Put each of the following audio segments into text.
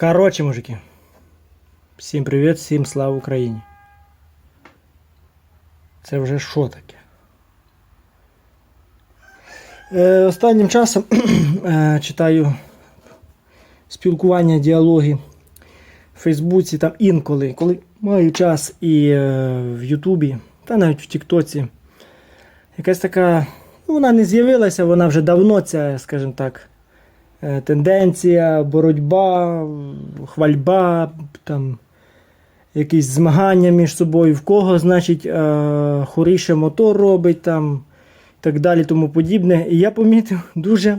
Коротше, мужики. Всім привіт, всім слава Україні. Це вже що таке? Е, останнім часом е, читаю спілкування, діалоги в Фейсбуці, там інколи, коли маю час і е, в Ютубі, та навіть в Тіктоці. Якась така, ну, вона не з'явилася, вона вже давно, ця, скажімо так, тенденція, боротьба, хвальба, там, якісь змагання між собою, в кого, значить, е, хоріше мотор робить там, так далі, тому подібне. І я помітив дуже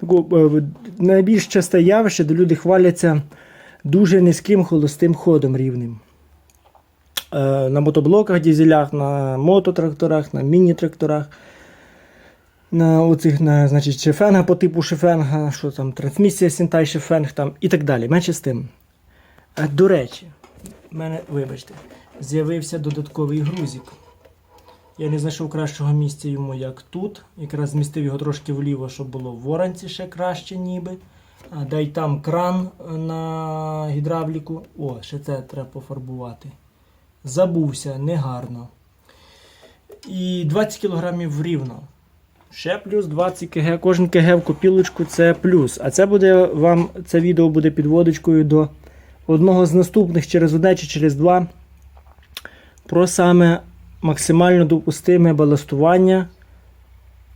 таку, е, найбільш часте явище, де люди хваляться дуже низьким холостим ходом рівним. Е, на мотоблоках, дізелях, на мототракторах, на міні-тракторах, на оцих, на, значить, шефенга по типу шефенга, що там, трансмісія Сінтай шефенг там і так далі. Менше з тим. Е, До речі, в мене, вибачте, з'явився додатковий грузик. Я не знайшов кращого місця йому, як тут. Якраз змістив його трошки вліво, щоб було в воранці ще краще, ніби. А, дай там кран на гідравліку. О, ще це треба пофарбувати. Забувся, негарно. І 20 кг рівно. Ще плюс 20 кг. Кожен кг в копілочку це плюс. А це буде вам, це відео буде підводочкою до одного з наступних через одне чи через два. Про саме максимально допустиме баластування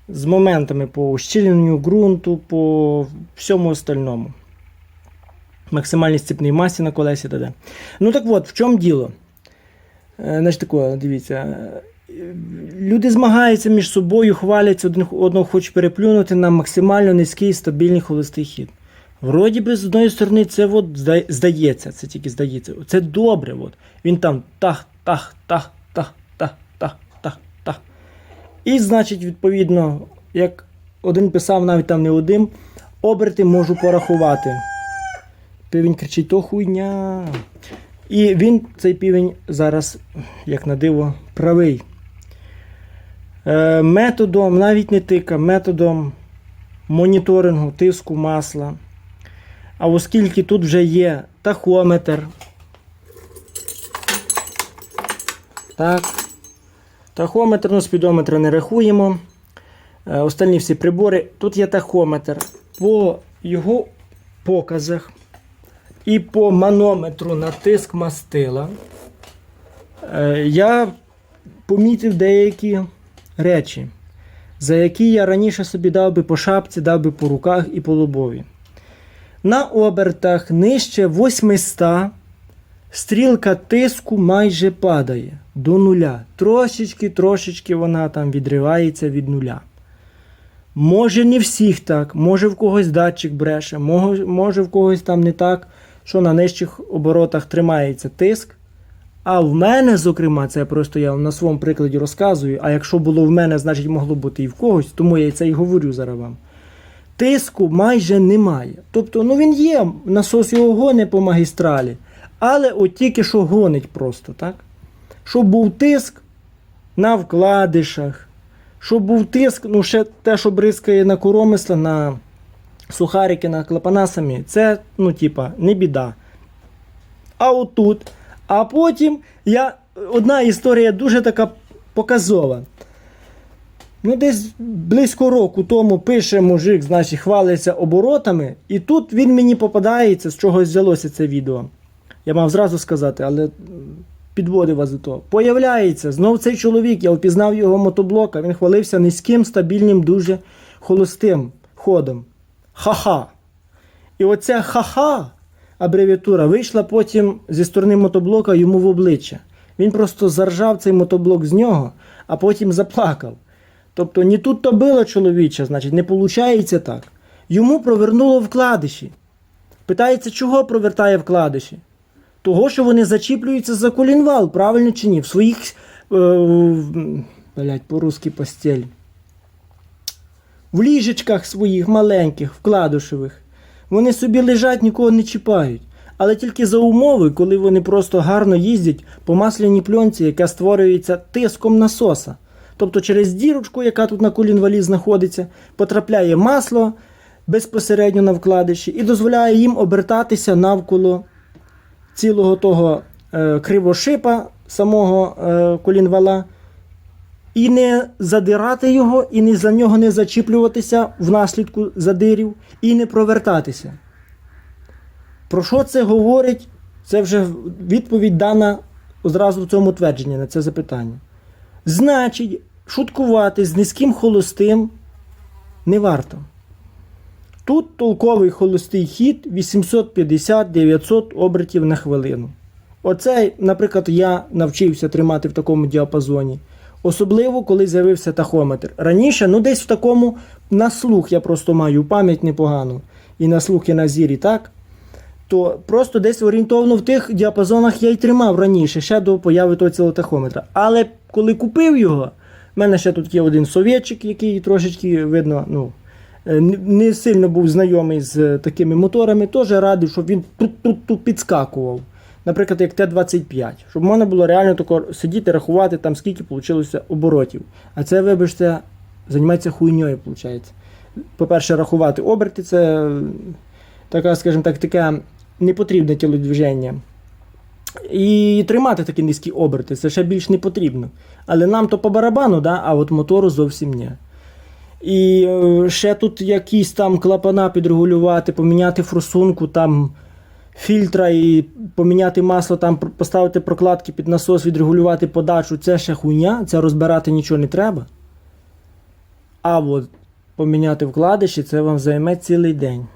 з моментами по ущільненню ґрунту, по всьому остальному. Максимальній степній масі на колесі т.д. Ну так от, в чому діло? Е, Значить, тако, дивіться. Люди змагаються між собою, хваляться, один одного хочуть переплюнути на максимально низький стабільний холостий хід. Вроді би, з одної сторони, це от здається, це тільки здається. Це добре. От. Він там тах, тах, тах, тах, тах, тах, тах, тах. І, значить, відповідно, як один писав, навіть там не один, оберти можу порахувати. Півень кричить, то хуйня. І він, цей півень, зараз, як на диво, правий. Е, методом, навіть не тика, методом моніторингу тиску масла. А оскільки тут вже є тахометр. Так. Тахометр, ну, спідометра не рахуємо. Е, Остальні всі прибори. Тут є тахометр. По його показах і по манометру на тиск мастила. е, Я помітив деякі речі, за які я раніше собі дав би по шапці, дав би по руках і по лобові. На обертах нижче 800 стрілка тиску майже падає до нуля. Трошечки, трошечки вона там відривається від нуля. Може, не всіх так, може в когось датчик бреше, може, в когось там не так, що на нижчих оборотах тримається тиск. А в мене, зокрема, це просто я на своєму прикладі розказую. А якщо було в мене, значить могло бути і в когось, тому я це і говорю зараз вам. Тиску майже немає. Тобто, ну він є, насос його гоне по магістралі, але от тільки що гонить просто, так? Щоб був тиск на вкладишах, щоб був тиск, ну ще те, що бризкає на коромисла, на сухарики, на клапана самі, це, ну, типа, не біда. А отут. А потім я. Одна історія дуже така показова. Ну, десь близько року тому пише мужик, значить, хвалиться оборотами, і тут він мені попадається, з чого взялося це відео. Я мав зразу сказати, але підводив вас до того. Появляється знов цей чоловік, я впізнав його мотоблока, він хвалився низьким, стабільним, дуже холостим ходом. Ха-ха. І оця ха-ха абревіатура вийшла потім зі сторони мотоблока йому в обличчя. Він просто заржав цей мотоблок з нього, а потім заплакав. Тобто не тут то було чоловіче, значить, не виходить так. Йому провернуло вкладиші. Питається, чого провертає вкладиші? Того, що вони зачіплюються за колінвал, правильно чи ні? В своїх. Е, в- по-русски постель. В ліжечках своїх маленьких, вкладишевих. Вони собі лежать, нікого не чіпають. Але тільки за умови, коли вони просто гарно їздять по масляній пленці, яка створюється тиском насоса. Тобто через дірочку, яка тут на колінвалі знаходиться, потрапляє масло, безпосередньо на вкладиші і дозволяє їм обертатися навколо цілого того е, кривошипа, самого е, колінвала, і не задирати його, і не за нього не зачіплюватися внаслідку задирів, і не провертатися. Про що це говорить? Це вже відповідь дана одразу в цьому твердженні на це запитання. Значить, шуткувати з низьким холостим не варто. Тут толковий холостий хід 850-900 обертів на хвилину. Оцей, наприклад, я навчився тримати в такому діапазоні. Особливо, коли з'явився тахометр. Раніше, ну десь в такому на слух я просто маю пам'ять непогану. І на слух, і на зір, і так. То просто десь орієнтовно в тих діапазонах я й тримав раніше, ще до появи того цього тахометра. Але коли купив його, в мене ще тут є один совєтчик, який трошечки видно, ну, е, не- сильно був знайомий з такими моторами, теж радив, щоб він тут-тут підскакував. Наприклад, як Т-25, щоб можна було реально тако сидіти, рахувати, там скільки вийшло оборотів. А це, вибачте, займається хуйньою, виходить. По-перше, рахувати оберти це така, скажімо так, таке непотрібне тілодвіження. І тримати такі низькі оберти, це ще більш не потрібно. Але нам то по барабану, да? а от мотору зовсім ні. І е, ще тут якісь там клапана підрегулювати, поміняти форсунку, там фільтра і поміняти масло, там поставити прокладки під насос, відрегулювати подачу. Це ще хуйня, це розбирати нічого не треба. А от поміняти вкладиші, це вам займе цілий день.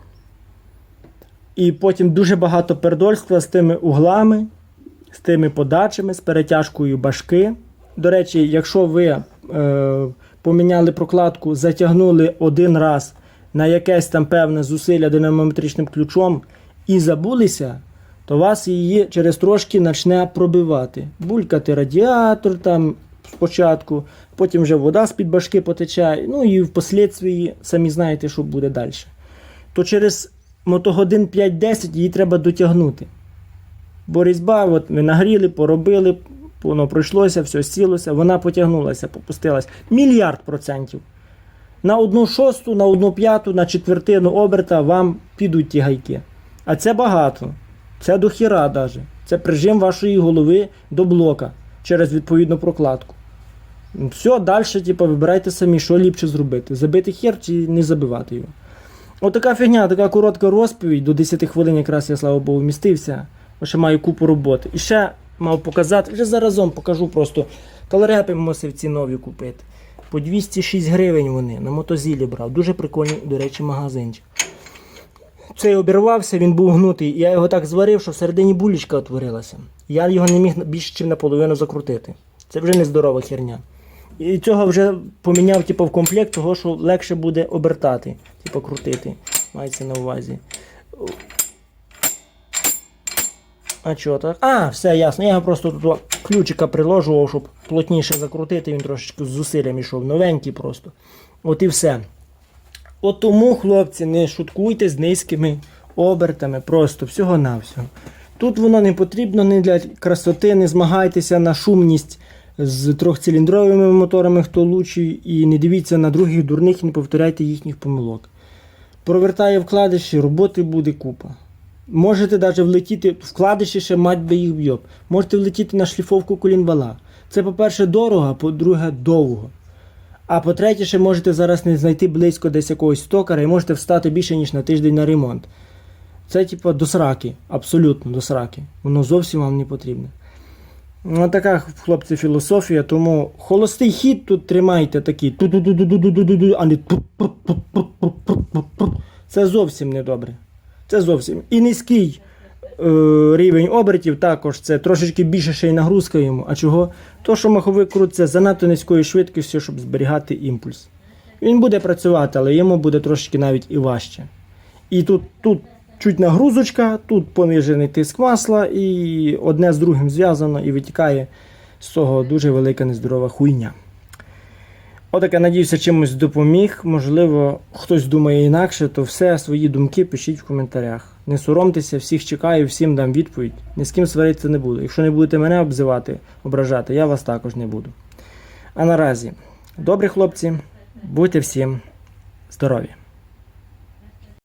І потім дуже багато пердольства з тими углами, з тими подачами, з перетяжкою башки. До речі, якщо ви е, поміняли прокладку, затягнули один раз на якесь там певне зусилля динамометричним ключом і забулися, то вас її через трошки почне пробивати. Булькати радіатор там спочатку, потім вже вода з-під башки потече, ну і впоследствії самі знаєте, що буде далі. То через мотогодин 5-10 її треба дотягнути. Бо різьба, от ми нагріли, поробили, воно пройшлося, все сілося, вона потягнулася, попустилась. Мільярд процентів. На одну шосту, на одну п'яту, на четвертину оберта вам підуть ті гайки. А це багато. Це до хіра даже. Це прижим вашої голови до блока через відповідну прокладку. Все, далі, типу, вибирайте самі, що ліпше зробити. Забити хер чи не забивати його. Отака фігня, така коротка розповідь. До 10 хвилин якраз я, слава Богу, вмістився. Ще маю купу роботи. І ще мав показати, вже заразом покажу просто. Талерепи мусив ці нові купити. По 206 гривень вони на мотозілі брав. Дуже прикольний, до речі, магазинчик. Цей обірвався, він був гнутий. Я його так зварив, що всередині булічка утворилася. Я його не міг більше ніж наполовину закрутити. Це вже нездорова херня. І цього вже поміняв типу, в комплект, того, що легше буде обертати, типу крутити. Мається на увазі. А чого так? А, все ясно. Я просто тут ключика приложував, щоб плотніше закрутити, він трошечки з зусиллям йшов. Новенький просто. От і все. От тому, хлопці, не шуткуйте з низькими обертами, просто всього-навсього. Тут воно не потрібно не для красоти, не змагайтеся на шумність з трьохциліндровими моторами, хто лучший, і не дивіться на других дурних і не повторяйте їхніх помилок. Провертає вкладиші, роботи буде купа. Можете навіть влетіти, вкладиші ще мать би їх б'єб. Можете влетіти на шліфовку колінвала. Це, по-перше, дорого, а по-друге, довго. А по-третє, ще можете зараз не знайти близько десь якогось стокара і можете встати більше, ніж на тиждень на ремонт. Це, типу, до сраки, абсолютно до сраки. Воно зовсім вам не потрібне. Ну, така, хлопці, філософія, тому холостий хід тут тримайте такий, а не. Це зовсім не добре. Це зовсім. І низький рівень обертів також це трошечки більше ще й нагрузка йому. А чого? То, що маховик крутиться занадто низькою швидкістю, щоб зберігати імпульс. Він буде працювати, але йому буде трошечки навіть і важче. І тут, тут чуть нагрузочка, тут понижений тиск масла, і одне з другим зв'язано, і витікає з цього дуже велика нездорова хуйня. Отаке, надіюся, чимось допоміг. Можливо, хтось думає інакше, то все свої думки пишіть в коментарях. Не соромтеся, всіх чекаю, всім дам відповідь. Ні з ким сваритися не буду. Якщо не будете мене обзивати, ображати, я вас також не буду. А наразі, добрі хлопці, будьте всім здорові!